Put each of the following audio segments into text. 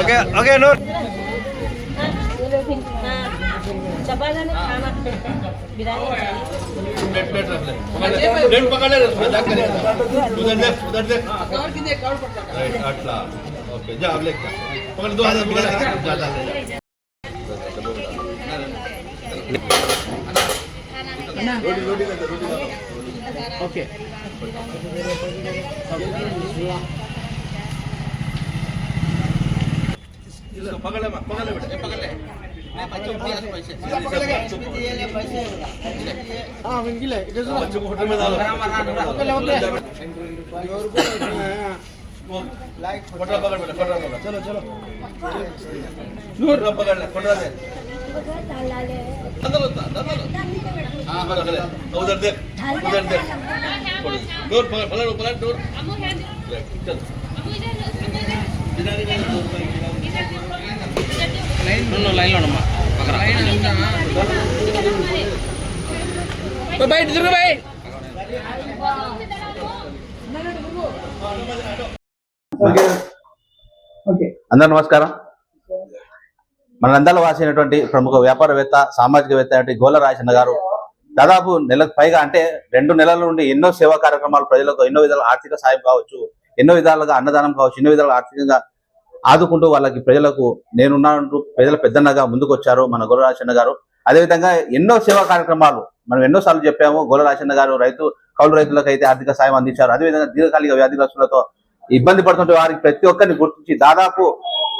Okay okay note left पकड़ ले उधर देख उधर देख कवर की देख कवर पकड़ राइट अटला ओके जा अब लेख पकड़ दो हाथ पकड़ जा जा जा रोटी रोटी रोटी ஓகே பகல பகல விட பகல उधर देख डोर पकड़ पकड़ पकड़ डोर चल बिरयानी में दो లైన్లో ఉండమ్మా బయట తిరుగు బయట అందరు నమస్కారం మన నందల వాసి అయినటువంటి ప్రముఖ వ్యాపారవేత్త సామాజికవేత్త అయినటువంటి గోల రాజన్న గారు దాదాపు నెలకు పైగా అంటే రెండు నెలల నుండి ఎన్నో సేవా కార్యక్రమాలు ప్రజలకు ఎన్నో విధాల ఆర్థిక సాయం కావచ్చు ఎన్నో విధాలుగా అన్నదానం కావచ్చు ఎన్నో విధాలుగా ఆర్థికంగా ఆదుకుంటూ వాళ్ళకి ప్రజలకు నేనున్నానంటూ ప్రజల పెద్దన్నగా ముందుకొచ్చారు మన గోల గారు. అదేవిధంగా ఎన్నో సేవా కార్యక్రమాలు మనం ఎన్నోసార్లు చెప్పాము గోల గారు రైతు కౌలు రైతులకు అయితే ఆర్థిక సాయం అందించారు. అదేవిధంగా దీర్ఘకాలిక వ్యాధిగ్రస్తులతో ఇబ్బంది పడుతుంటే వారికి ప్రతి ఒక్కరిని గుర్తించి దాదాపు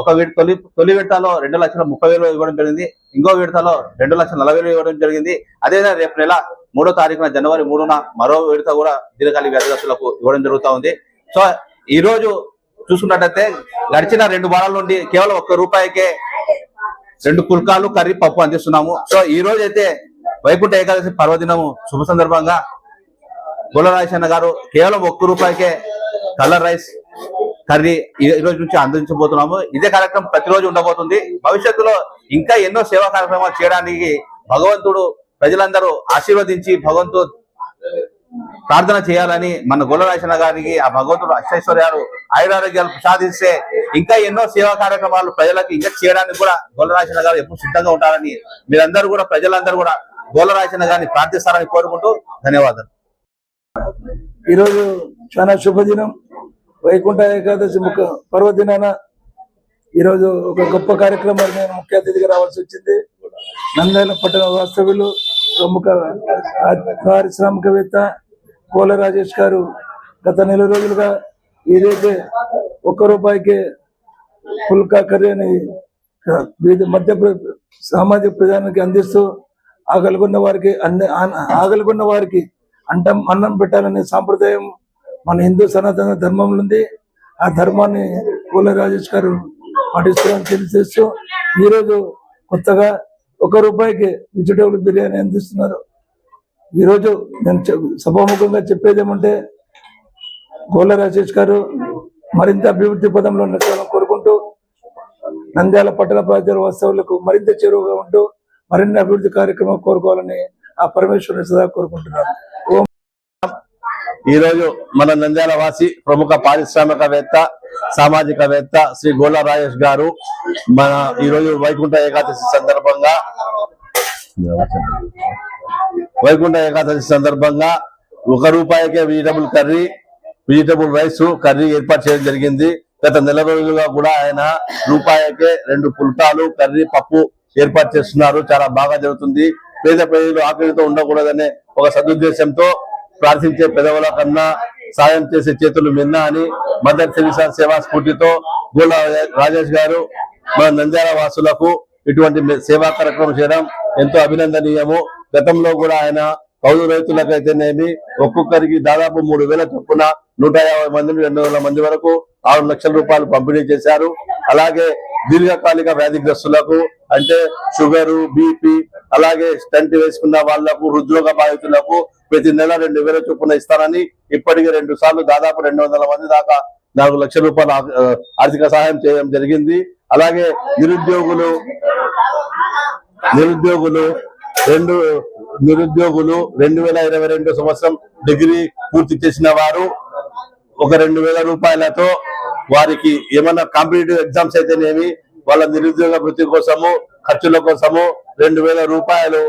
ఒక విడత తొలి తొలి విడతలో రెండు లక్షల ముప్పై వేలు ఇవ్వడం జరిగింది. ఇంకో విడతలో రెండు లక్షల నలభై వేలు ఇవ్వడం జరిగింది. అదేవిధంగా రేపు నెల మూడో తారీఖున జనవరి మూడున మరో విడత కూడా దీర్ఘకాలిక వ్యాధిగ్రస్తులకు ఇవ్వడం జరుగుతూ ఉంది. సో ఈ రోజు చూసుకున్నట్టయితే గడిచిన రెండు వారాల నుండి కేవలం ఒక్క రూపాయికే రెండు పుల్కాలు కర్రీ పప్పు అందిస్తున్నాము. సో ఈ రోజు అయితే వైకుంఠ ఏకాదశి పర్వదినము శుభ సందర్భంగా గులరాజన్న గారు కేవలం ఒక్క రూపాయికే కలర్ రైస్ కర్రీ ఈ రోజు నుంచి అందించబోతున్నాము. ఇదే కార్యక్రమం ప్రతిరోజు ఉండబోతుంది. భవిష్యత్తులో ఇంకా ఎన్నో సేవా కార్యక్రమాలు చేయడానికి భగవంతుడు ప్రజలందరూ ఆశీర్వదించి భగవంతుడు ప్రార్థన చేయాలని మన గులరాజన్న గారికి ఆ భగవంతుడు అష్టైశ్వర్యాలు ఆయురారోగ్యాలు ప్రసాదిస్తే ఇంకా ఎన్నో సేవా కార్యక్రమాలు ప్రజలకు ఇంకా చేయడానికి కూడా గోలరాజన్న గారు ఎప్పుడు సిద్ధంగా ఉంటారని మీరందరూ కూడా ప్రజలందరూ కూడా గోలరాజన్న గారిని ప్రార్థిస్తారని కోరుకుంటూ ధన్యవాదాలు. ఈరోజు చాలా శుభదినం. వైకుంఠ ఏకాదశి ముఖ పర్వదినాన ఈరోజు ఒక గొప్ప కార్యక్రమాన్ని నేను ముఖ్య అతిథిగా రావాల్సి వచ్చింది. నంద్యాల పట్టణ వాస్తవ్యులు ప్రముఖ పారిశ్రామికవేత్త కోల రాజేష్ గారు గత నెల రోజులుగా ఏదైతే ఒక్క రూపాయికి పుల్కా కర్రీ అని వీధి మధ్య సామాజిక ప్రజానికి అందిస్తూ ఆకలిగొన్న వారికి అన్ని ఆన- ఆకలిగొన్న వారికి అంటం అన్నం పెట్టాలనే సాంప్రదాయం మన హిందూ సనాతన ధర్మంలో ఉంది. ఆ ధర్మాన్ని కూల రాజేష్ గారు పాటిస్తున్నారని తెలియజేస్తూ ఈరోజు కొత్తగా ఒక రూపాయికి వెజిటేబుల్ బిర్యానీ అందిస్తున్నారు. ఈరోజు నేను సభాముఖంగా చెప్పేది ఏమంటే గోల రాజేష్ గారు మరింత అభివృద్ధి పదంలో నడచాలని కోరుకుంటూ నంద్యాల పట్టణ ప్రజల వాస్తవులకు మరింత చేరువుగా ఉంటూ మరిన్ని అభివృద్ధి కార్యక్రమం కోరుకోవాలని ఆ పరమేశ్వరుని సదా కోరుకుంటున్నాను. ఈరోజు ఈ రోజు మన నంద్యాల వాసి ప్రముఖ పారిశ్రామికవేత్త సామాజికవేత్త శ్రీ గోలా రాజేష్ గారు మన ఈ రోజు వైకుంఠ ఏకాదశి సందర్భంగా వైకుంఠ ఏకాదశి సందర్భంగా ఒక రూపాయికే vegetable curry vegetable rice curry ఏర్పాటు చేయడం జరిగింది. గత నెల రోజులుగా కూడా ఆయన రూపాయికే రెండు పుల్టాలు కర్రీ పప్పు ఏర్పాటు చేస్తున్నారు. చాలా బాగా జరుగుతుంది. పేద ప్రజలు ఆకలితో ఉండకూడదనే ఒక సదుద్దేశంతో ప్రార్థించే పెదవుల కన్నా సాయం చేసే చేతులు మిన్న అని మదర్ తెరిసా సేవా స్ఫూర్తితో గోళ రాజేష్ గారు మన నంద్యాల వాసులకు ఇటువంటి సేవా కార్యక్రమం చేయడం ఎంతో అభినందనీయము. గతంలో కూడా ఆయన కౌలు రైతులకైతేనేమి ఒక్కొక్కరికి దాదాపు మూడు వేల చొప్పున నూట యాభై మంది రెండు వందల మంది వరకు ఆరు లక్షల రూపాయలు పంపిణీ చేశారు. అలాగే దీర్ఘకాలిక వ్యాధిగ్రస్తులకు అంటే షుగరు బీపీ అలాగే స్టంట్ వేసుకున్న వాళ్ళకు హృద్రోగ బాధితులకు ప్రతి నెల రెండు వేల చొప్పున ఇస్తానని ఇప్పటికి రెండు సార్లు దాదాపు రెండు వందల మంది దాకా నాలుగు లక్షల రూపాయల ఆర్థిక సహాయం చేయడం జరిగింది. అలాగే నిరుద్యోగులు నిరుద్యోగులు రెండు నిరుద్యోగులు రెండు వేల ఇరవై రెండు సంవత్సరం డిగ్రీ పూర్తి చేసిన వారు ఒక రెండు వేల రూపాయలతో వారికి ఏమైనా కాంపిటేటివ్ ఎగ్జామ్స్ అయితేనేమి వాళ్ళ నిరుద్యోగ వృత్తి కోసము ఖర్చుల కోసము రెండు వేల రూపాయలు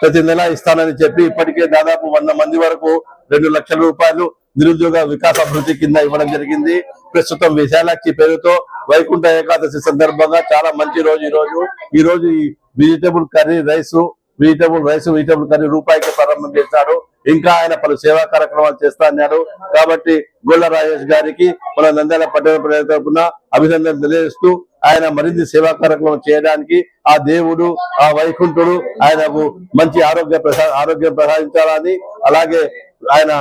ప్రతి నెల ఇస్తానని చెప్పి ఇప్పటికే దాదాపు వంద మంది వరకు రెండు లక్షల రూపాయలు నిరుద్యోగ వికాస అభివృద్ధి కింద ఇవ్వడం జరిగింది. ప్రస్తుతం విశాలాక్షి పేరుతో వైకుంఠ ఏకాదశి సందర్భంగా చాలా మంచి రోజు ఈ రోజు ఈ రోజు ఈ vegetable curry rice vegetable rice vegetable curry రూపాయికి ప్రారంభం చేశాడు ఇంకా ఆయన పలు సేవా కార్యక్రమాలు చేస్తా అన్నాడు. కాబట్టి గొల్ల రాజేష్ గారికి మన నంద్యాల పట్టణ ప్రజల తరఫున అభినందన తెలియజేస్తూ ఆయన మరిన్ని సేవా కార్యక్రమం చేయడానికి ఆ దేవుడు ఆ వైకుంఠుడు ఆయనకు మంచి ఆరోగ్య ప్రసా ఆరోగ్యం ప్రసాదించాలని అలాగే ఆయన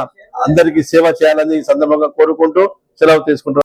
అందరికీ సేవ చేయాలని సందర్భంగా కోరుకుంటూ సెలవు తీసుకుంటున్నాను